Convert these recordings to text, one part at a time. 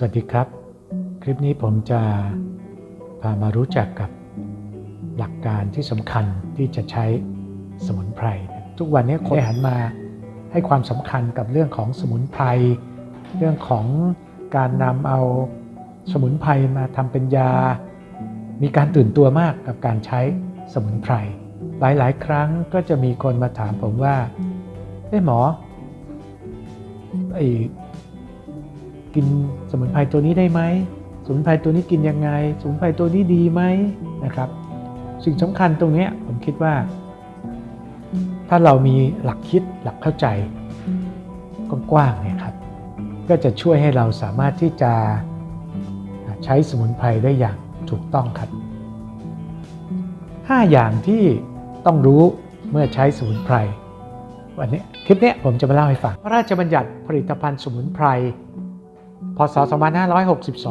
สวัสดีครับ คลิปนี้ผมจะพามารู้จักกับหลักการที่สำคัญที่จะใช้สมุนไพร ทุกวันนี้คนหันมาให้ความสำคัญกับเรื่องของสมุนไพร เรื่องของการนำเอาสมุนไพรมาทำเป็นยา มีการตื่นตัวมากกับการใช้สมุนไพร หลายๆ ครั้งก็จะมีคนมาถามผมว่าเอ้หมอไอ กินสมุนไพรตัวนี้ได้ไหมสมุนไพรตัวนี้กินยังไง สมุนไพรตัวนี้ดีไหมนะครับ สิ่งสำคัญตรงนี้ผมคิดว่า ถ้าเรามีหลักคิดหลักเข้าใจกว้างๆเนี่ยครับ ก็จะช่วยให้เราสามารถที่จะใช้สมุนไพรได้อย่างถูกต้องครับ 5 อย่างที่ต้องรู้เมื่อใช้สมุนไพรวันนี้คลิปนี้ผมจะมาเล่าให้ฟัง พระราชบัญญัติผลิตภัณฑ์สมุนไพร พศ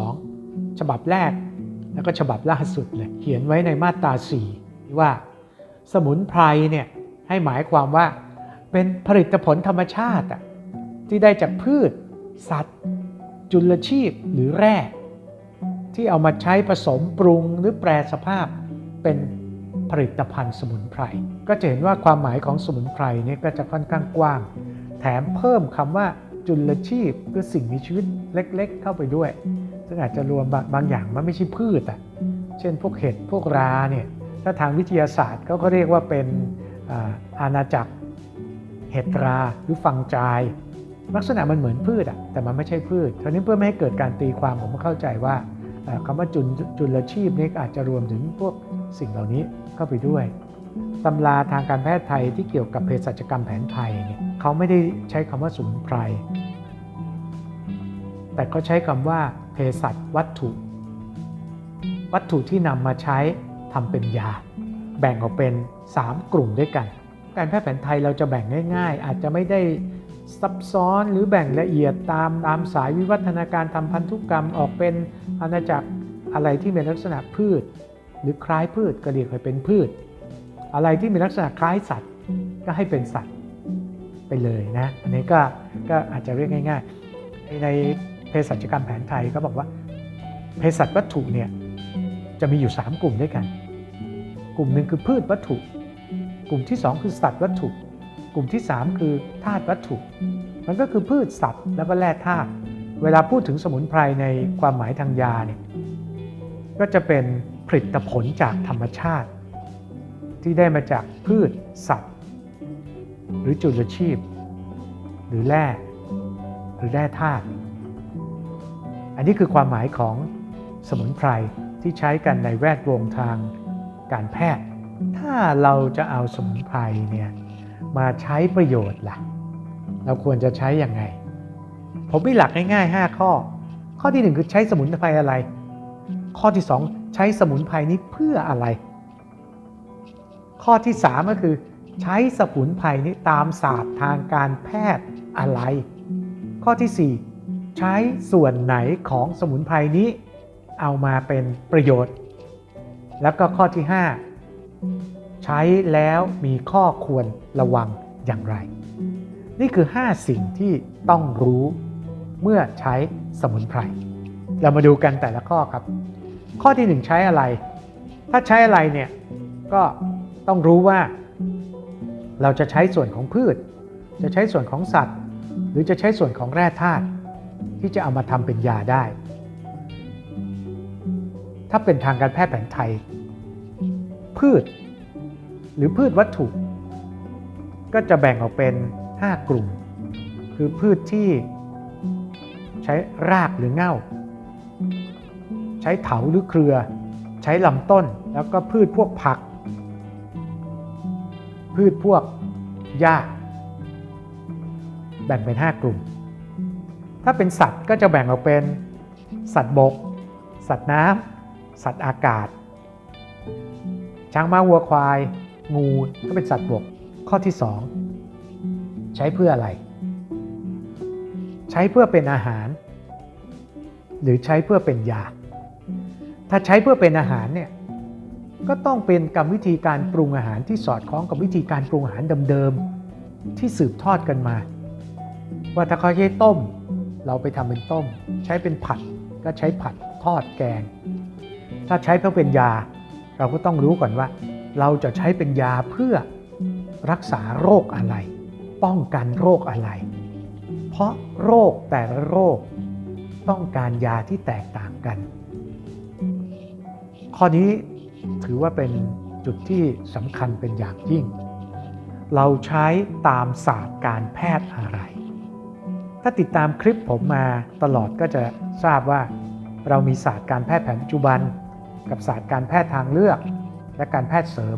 2562 ฉบับแรกแล้วก็ฉบับล่าสุดเลยเขียนไว้ในมาตรา 4 ว่า สมุนไพรเนี่ยให้หมายความว่าเป็นผลิตผลธรรมชาติที่ได้จากพืช สัตว์ จุลชีพหรือแร่ที่เอามาใช้ผสมปรุงหรือแปรสภาพเป็นผลิตภัณฑ์สมุนไพร ก็จะเห็นว่าความหมายของสมุนไพรเนี่ยก็จะค่อนข้างกว้าง แถมเพิ่มคำว่า จุลชีพคือสิ่งมีชีวิตเล็กๆ เข้าไปด้วย ซึ่งอาจจะรวมบางบางอย่างมันไม่ใช่พืชอะเช่นพวกเห็ดพวกราเนี่ยถ้าทางวิทยาศาสตร์เขาก็เรียกว่าเป็นอาณาจักรเห็ดราหรือฟังจายลักษณะมันเหมือนพืชอะแต่มันไม่ใช่พืชทีนี้เพื่อไม่ให้เกิดการตีความผมเข้าใจว่าคำว่าจุลจุลชีพนี่อาจจะรวมถึงพวกสิ่งเหล่านี้เข้าไปด้วยตำราทางการแพทย์ไทยที่เกี่ยวกับเภสัชกรรมแผนไทยเนี่ยเขาไม่ได้ใช้คำว่าสมุนไพร แต่เขาใช้คำว่าเภสัชวัตถุ วัตถุที่นำมาใช้ทำเป็นยา แบ่งออกเป็น 3 กลุ่มด้วยกัน การแพทย์แผนไทยเราจะแบ่งง่าย ๆ อาจจะไม่ได้ซับซ้อนหรือแบ่งละเอียดตามตามสายวิวัฒนาการทำพันธุกรรมออกเป็นอาณาจักรอะไรที่เป็นลักษณะพืช หรือคล้ายพืชก็เรียกให้เป็นพืช อะไรที่มีลักษณะคล้ายสัตว์ ก็ให้เป็นสัตว์ไปเลยนะ อันนี้ก็ก็อาจจะเรียกง่าย ๆ ใน เภสัชกรรมแผนไทยก็บอกว่าเภสัชวัตถุเนี่ยจะมีอยู่ 3 กลุ่มด้วยกัน กลุ่มหนึ่งคือพืชวัตถุ กลุ่มที่ 2 คือสัตว์วัตถุ กลุ่มที่ 3 คือธาตุวัตถุ มันก็คือพืชสัตว์แล้วก็แร่ธาตุเวลาพูดถึงสมุนไพรในความหมายทางยาเนี่ยก็จะเป็นผลิตผลจากธรรมชาติ ที่ได้มาจากพืชสัตว์ หรือจุลชีพ หรือแร่หรือแร่ธาตุ อันนี้คือความหมายของสมุนไพรที่ใช้กันในแวดวงทางการแพทย์ ถ้าเราจะเอาสมุนไพรเนี่ยมาใช้ประโยชน์ล่ะ เราควรจะใช้อย่างไง ผมมีหลักง่ายๆ 5 ข้อ ข้อที่ 1 คือใช้สมุนไพรอะไร ข้อที่ 2 ใช้สมุนไพรนี้เพื่ออะไร ข้อที่ 3 ก็คือ ใช้สมุนไพรนี้ตามศาสตร์ทางการแพทย์อะไร ข้อที่ 4 ใช้ส่วนไหนของสมุนไพรนี้เอามาเป็นประโยชน์ แล้วก็ข้อที่ 5 ใช้แล้วมีข้อควรระวังอย่างไร นี่คือ 5 สิ่งที่ต้องรู้เมื่อใช้สมุนไพร เรามาดูกันแต่ละข้อครับ ข้อที่ 1 ใช้อะไร ถ้าใช้อะไรเนี่ยก็ต้องรู้ว่า เราจะใช้ส่วนของพืช จะใช้ส่วนของสัตว์ หรือจะใช้ส่วนของแร่ธาตุ ที่จะเอามาทำเป็นยาได้ ถ้าเป็นทางการแพทย์แผนไทย พืช หรือพืชวัตถุ ก็จะแบ่งออกเป็น 5 กลุ่ม คือพืชที่ใช้รากหรือเง่า ใช้เถาหรือเครือ ใช้ลำต้นแล้วก็พืชพวกผัก พืชพวกหญ้าแบ่งเป็น 5 กลุ่ม ถ้าเป็นสัตว์ก็จะแบ่งออกเป็นสัตว์บก สัตว์น้ำสัตว์อากาศ ช้างม้าวัวควาย งูก็เป็นสัตว์บก ข้อที่ 2 ใช้เพื่ออะไร ใช้เพื่อเป็นอาหาร หรือใช้เพื่อเป็นยา ถ้าใช้เพื่อเป็นอาหารเนี่ยก็ต้องเป็นกรรมวิธีการปรุงอาหารที่สอดคล้องกับวิธีการปรุงอาหารเดิมๆที่สืบทอดกันมา ว่าถ้าเขาใช้ต้ม เราไปทำเป็นต้ม ใช้เป็นผัดก็ใช้ผัดทอดแกง ถ้าใช้เพื่อเป็นยา เราก็ต้องรู้ก่อนว่า เราจะใช้เป็นยาเพื่อรักษาโรคอะไร ป้องกันโรคอะไร เพราะโรคแต่ละโรคต้องการยาที่แตกต่างกัน ข้อนี้ถือว่าเป็นจุดที่สำคัญเป็นอย่างยิ่ง เราใช้ตามศาสตร์การแพทย์อะไร ถ้าติดตามคลิปผมมาตลอดก็จะทราบว่า เรามีศาสตร์การแพทย์แผนปัจจุบัน กับศาสตร์การแพทย์ทางเลือก และการแพทย์เสริม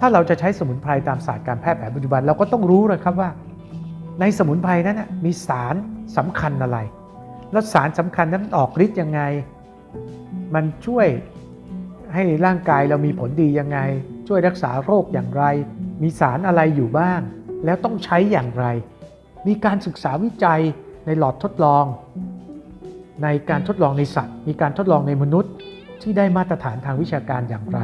ถ้าเราจะใช้สมุนไพรตามศาสตร์การแพทย์แผนปัจจุบันเราก็ต้องรู้เลยครับว่า ในสมุนไพรนั้นนะมีสารสำคัญอะไร แล้วสารสำคัญนั้นออกฤทธิ์ยังไง มันช่วยให้ร่างกายเรามีผลดียังไง ช่วยรักษาโรคอย่างไร มีสารอะไรอยู่บ้าง แล้วต้องใช้อย่างไร มีการศึกษาวิจัยในหลอดทดลอง ในการทดลองในสัตว์ มีการทดลองในมนุษย์ที่ได้มาตรฐานทางวิชาการอย่างไร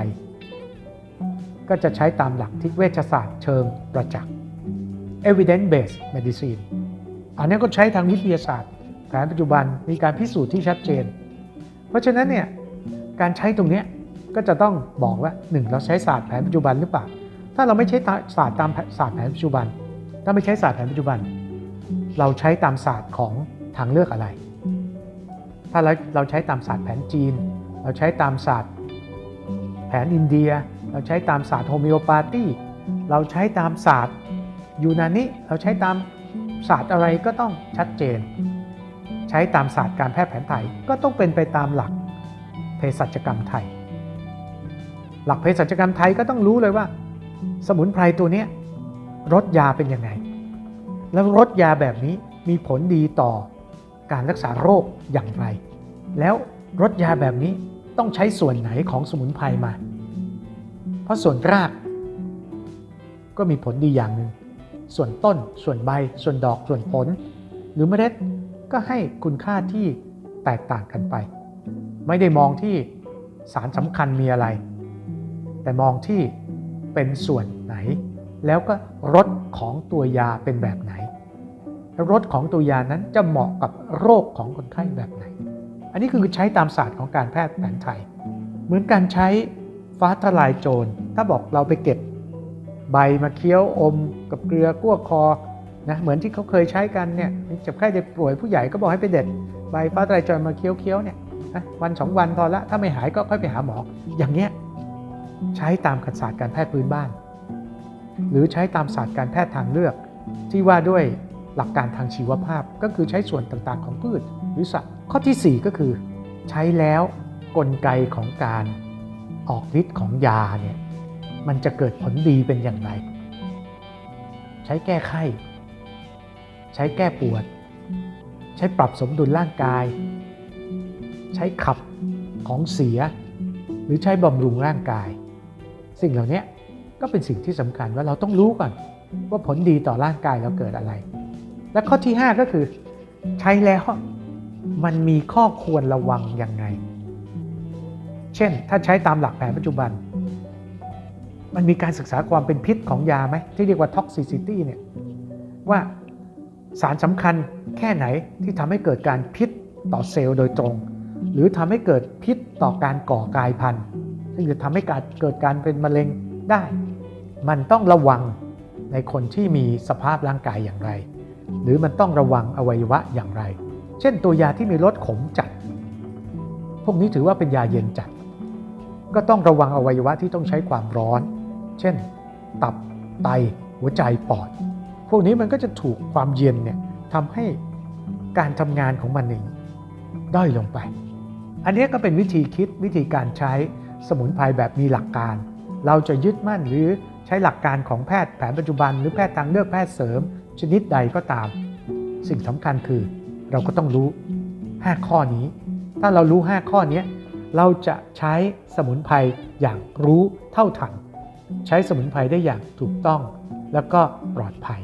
ก็จะใช้ตามหลักที่เวชศาสตร์เชิงประจักษ์ evidence based medicine อันนี้ก็ใช้ทางวิทยาศาสตร์แผนปัจจุบันมีการพิสูจน์ที่ชัดเจน เพราะฉะนั้นเนี่ยการใช้ตรงนี้ก็จะต้องบอกว่าหนึ่งเราใช้ศาสตร์แผนปัจจุบันหรือเปล่า ถ้าเราไม่ใช้ศาสตร์ตามศาสตร์แผนปัจจุบัน ถ้าไม่ใช้ศาสตร์แผนปัจจุบัน เราใช้ตามศาสตร์ของทางเลือกอะไร ถ้าเราเราใช้ตามศาสตร์แผนจีน เราใช้ตามศาสตร์แผนอินเดีย เราใช้ตามศาสตร์โฮมิโอปาธีเราใช้ตามศาสตร์ยูนานิเราใช้ตามศาสตร์อะไรก็ต้องชัดเจน ใช้ตามศาสตร์การแพทย์แผนไทยก็ต้องเป็นไปตามหลักเภสัชกรรมไทย หลักเภสัชกรรมไทยก็ต้องรู้เลยว่า สมุนไพรตัวนี้รสยาเป็นยังไง แล้วรสยาแบบนี้มีผลดีต่อการรักษาโรคอย่างไร แล้วรสยาแบบนี้ต้องใช้ส่วนไหนของสมุนไพรมา เพราะส่วนรากก็มีผลดีอย่างหนึ่ง ส่วนต้น ส่วนใบ ส่วนดอก ส่วนผล หรือเมล็ดก็ให้คุณค่าที่แตกต่างกันไป ไม่ได้มองที่สารสำคัญมีอะไร แต่มองที่เป็นส่วนไหน แล้วก็รสของตัวยาเป็นแบบไหนรสของตัวยานั้นจะเหมาะกับโรคของคนไข้แบบไหน อันนี้คือใช้ตามศาสตร์ของการแพทย์แผนไทย เหมือนการใช้ฟ้าทลายโจร ถ้าบอกเราไปเก็บใบมาเคี้ยวอมกับเกลือกั้วคอนะเหมือนที่เขาเคยใช้กันเนี่ยเจ็บไข้เจ็บป่วยผู้ใหญ่ก็บอกให้ไปเด็ด ใบฟ้าทลายโจรมาเคี้ยวเคี้ยวเนี่ยนะวันสองวันพอละถ้าไม่หายก็ค่อยไปหาหมอ อย่างเนี้ยใช้ตามศาสตร์การแพทย์พื้นบ้าน หรือใช้ตามศาสตร์การแพทย์ทางเลือก ที่ว่าด้วยหลักการทางชีวภาพก็คือใช้ส่วนต่างๆของพืชหรือสัตว์ข้อที่ 4 ก็คือ ใช้แล้วกลไกของการออกฤทธิ์ของยาเนี่ยมันจะเกิดผลดีเป็นอย่างไร ใช้แก้ไข้ ใช้แก้ปวด ใช้ปรับสมดุลร่างกาย ใช้ขับของเสีย หรือใช้บำรุงร่างกาย สิ่งเหล่านี้ ก็เป็นสิ่งที่สำคัญว่าเราต้องรู้ก่อนว่าผลดีต่อร่างกายเราเกิดอะไร และข้อที่ 5 ก็คือใช้แล้วมันมีข้อควรระวังยังไง เช่น ถ้าใช้ตามหลักแผนปัจจุบัน มันมีการศึกษาความเป็นพิษของยาไหมที่เรียกว่า toxicity เนี่ยว่าสารสำคัญแค่ไหนที่ทำให้เกิดการพิษต่อเซลล์โดยตรง หรือทำให้เกิดพิษต่อการก่อกายพันธุ์ ซึ่งจะทำให้เกิดการเป็นมะเร็งได้ มันต้องระวังในคนที่มีสภาพร่างกายอย่างไร หรือมันต้องระวังอวัยวะอย่างไร เช่นตัวยาที่มีรสขมจัด พวกนี้ถือว่าเป็นยาเย็นจัด ก็ต้องระวังอวัยวะที่ต้องใช้ความร้อน เช่น ตับไตหัวใจปอด พวกนี้มันก็จะถูกความเย็นเนี่ยทำให้การทำงานของมันเองด้อยลงไป อันนี้ก็เป็นวิธีคิดวิธีการใช้สมุนไพรแบบมีหลักการ เราจะยึดมั่นหรือ ใช้หลักการของแพทย์แผนปัจจุบัน หรือแพทย์ทางเลือกแพทย์เสริม ชนิดใดก็ตาม สิ่งสำคัญคือเราก็ต้องรู้ 5 ข้อนี้ ถ้าเรารู้ 5 ข้อนี้เราจะใช้สมุนไพรอย่างรู้เท่าทัน ใช้สมุนไพรได้อย่างถูกต้อง แล้วก็ปลอดภัย